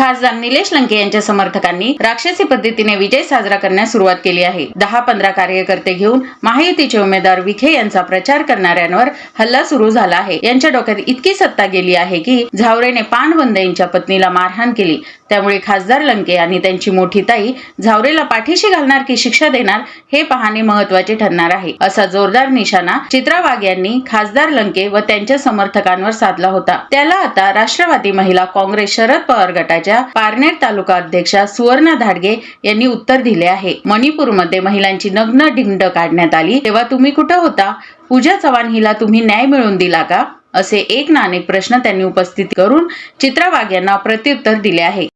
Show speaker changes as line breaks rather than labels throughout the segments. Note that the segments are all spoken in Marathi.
खासदार निलेश लंके यांच्या समर्थकांनी राक्षसी पद्धतीने विजय साजरा करण्यास सुरुवात केली आहे. दहा पंधरा कार्यकर्ते घेऊन महायुतीचे उमेदवार विखे यांचा प्रचार करणाऱ्यांवर हल्ला सुरू झाला आहे. यांच्या डोक्यात इतकी सत्ता गेली आहे की झावरेने पानबंद यांच्या पत्नीला मारहाण केली. त्यामुळे खासदार लंके आणि त्यांची मोठी ताई झावरेला पाठीशी घालणार की शिक्षा देणार हे पाहणे महत्त्वाचे ठरणार आहे. असा जोरदार निशाणा चित्रा वाघ यांनी खासदार लंके व त्यांच्या समर्थकांवर साधला होता. त्याला आता राष्ट्रवादी महिला काँग्रेस शरद पवार गटाच्या पारनेर तालुका अध्यक्षा सुवर्णा धाडगे यांनी उत्तर दिले आहे. मणिपूरमध्ये महिलांची नग्न ढिंड काढण्यात आली. तेव्हा तुम्ही कुठं होता? पूजा चव्हाण हिला तुम्ही न्याय मिळवून दिला का? असे एक ना अनेक प्रश्न त्यांनी उपस्थित करून चित्रा वाघ यांना प्रत्युत्तर दिले आहे.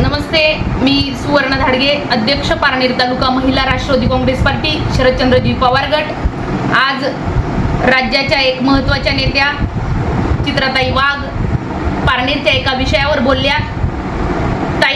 नमस्ते मी सुवर्ण धाडगे अध्यक्ष पारनेर तालुका महिला राष्ट्रवादी काँग्रेस पार्टी शरदचंद्रजी पवार गट. आज राज्याच्या एक महत्त्वाच्या नेत्या चित्राताई वाघ पारनेरच्या एका विषयावर बोलल्या.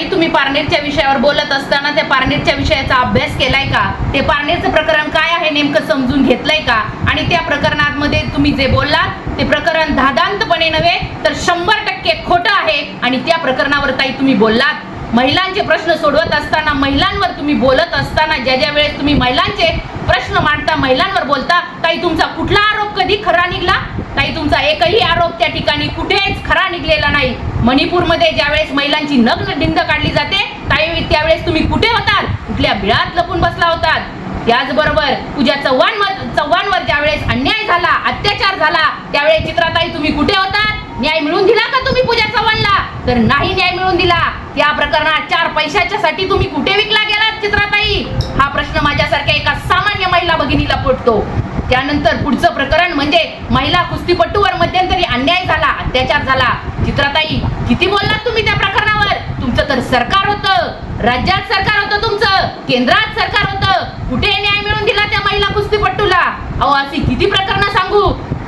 ताई तुम्ही पारनेरच्या विषयावर बोलत असताना त्या पारनेरच्या विषयाचा अभ्यास केलाय का? ते पारनेरचं प्रकरण काय आहे नेमकं समजून घेतलंय का? आणि त्या प्रकरणामध्ये तुम्ही जे बोललात ते प्रकरण धादांतपणे नव्हे तर शंभर टक्के खोटं आहे आणि त्या प्रकरणावर ताई तुम्ही बोललात. महिलांचे प्रश्न सोडवत असताना महिलांवर तुम्ही बोलत असताना ज्या ज्या वेळेस तुम्ही महिलांचे प्रश्न मांडता महिलांवर बोलता ताई तुमचा कुठला आरोप कधी खरा निघला? ताई तुमचा एकही आरोप त्या ठिकाणी कुठे खरा निघलेला नाही. मणिपूरमध्ये ज्या वेळेस महिलांची नग्न ढिंड काढली जाते ताई त्यावेळेस तुम्ही कुठे होतात? कुठल्या बिळात लपून बसला होतात? त्याचबरोबर पूजा चव्हाण चव्हाणवर ज्या वेळेस अन्याय झाला अत्याचार झाला त्यावेळेस चित्राताई तुम्ही कुठे होतात? न्याय मिळून दिला का तुम्ही पूजा चव्हाणला? तर नाही न्याय मिळून दिला. या प्रकरणात चार पैशाच्या साठी तुम्ही कुठे विकला गेलात चित्राताई? हा प्रश्न माझ्यासारख्या एका सामान्य महिला भगिनीला पडतो. त्यानंतर पुढचं प्रकरण म्हणजे महिला कुस्तीपटूवर मध्यंतरी अन्याय झाला. अत्याचार झाला. चित्राताई किती बोललात तुम्ही त्या प्रकरणावर? तुमचं तर सरकार होतं. राज्यात सरकार होतं तुमचं. केंद्रात सरकार होतं. कुठे न्याय मिळून दिला त्या महिला कुस्तीपट्टूला अहो अशी किती प्रकरणं सांगू?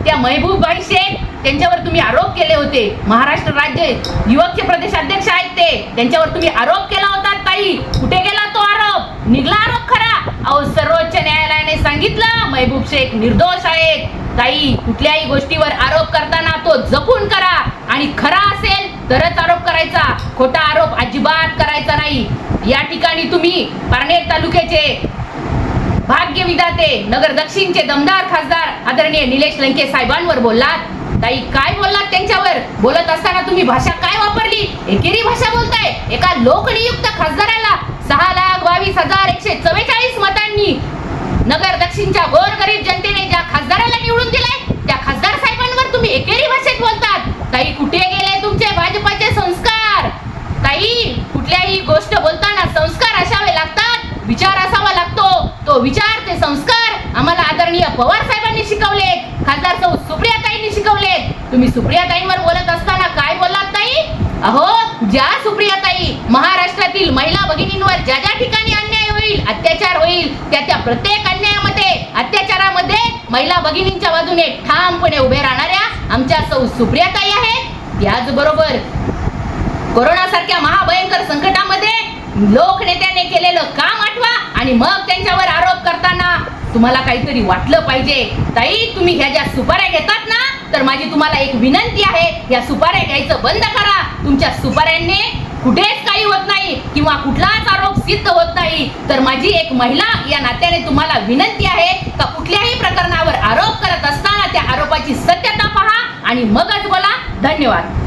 त्या महबूबबाई शेख त्यांच्यावर तुम्ही आरोप केले होते. महाराष्ट्र राज्य युवकचे प्रदेश अध्यक्ष आहेत ते. त्यांच्यावर तुम्ही आरोप केला होता ताई. कुठे गेला तो आरोप? निघला आरोप खरा. अहो सर्वोच्च न्यायालयाने सांगितलं महबूब शेख निर्दोष आहेत. ताई कुठल्याही गोष्टीवर आरोप करताना तो जपून करा. आणि खरा असेल तरच आरोप करायचा. खोटा आरोप अजिबात करायचा नाही. या ठिकाणी तुम्ही पारनेर तालुक्याचे भाग्य विधाते नगर दक्षिणचे दमदार खासदार आदरणीय निलेश लंके साहेबांवर बोललात. ताई काय बोललात त्यांच्यावर? बोलत असताना तुम्ही भाषा काय वापरली? एकेरी भाषा बोलताय. एका लोकनियुक्त खासदाराला सहा लाख बावीस हजार एकशे चव्वेचाळीस मतांनी नगर दक्षिणच्या गोरगरीब जनतेने ज्या खासदाराला निवडून दिलाय त्या खासदार साहेबांवर तुम्ही एकेरी भाषेत बोलतात. ताई कुठे गेले तुमचे भाजपाचे संस्कार? ताई कुठल्याही गोष्ट बोलताना संस्कार असावे लागतात विचार असावा लागतो. तो विचार ते संस्कार आम्हाला आदरणीय पवार साहेबांनी शिकवले खासदार सौ सुप्रियाताईंनी शिकवले तुम्ही सुप्रियाताईंवर बोलत असताना काय बोललात ताई? अहो ज्या सुप्रियाताई महाराष्ट्रातील महिला भगिनींवर ज्या ज्या ठिकाणी होईल अत्याचार होईल. त्या त्या प्रत्येक अन्यायामध्ये अत्याचारामध्ये महिला भगिनींच्या बाजूने ठामपणे उभे राहणाऱ्या आमच्या सौ सुप्रियाताई आहेत. त्याचबरोबर कोरोना सारख्या महाभयंकर संकटामध्ये लोकनेत्याने केलेलं काम आठवा आणि मग तुम्हाला काहीतरी वाटलं पाहिजे. ताई तुम्ही ह्या ज्या सुपाऱ्या घेतात ना तर माझी तुम्हाला एक विनंती आहे या सुपाऱ्या घ्यायचं बंद करा. तुमच्या सुपाऱ्यांनी कुठेच काही होत नाही किंवा कुठलाच आरोप सिद्ध होत नाही. तर माझी एक महिला या नात्याने तुम्हाला विनंती आहे का कुठल्याही प्रकरणावर आरोप करत असताना त्या आरोपाची सत्यता पहा आणि मगच बोला. धन्यवाद.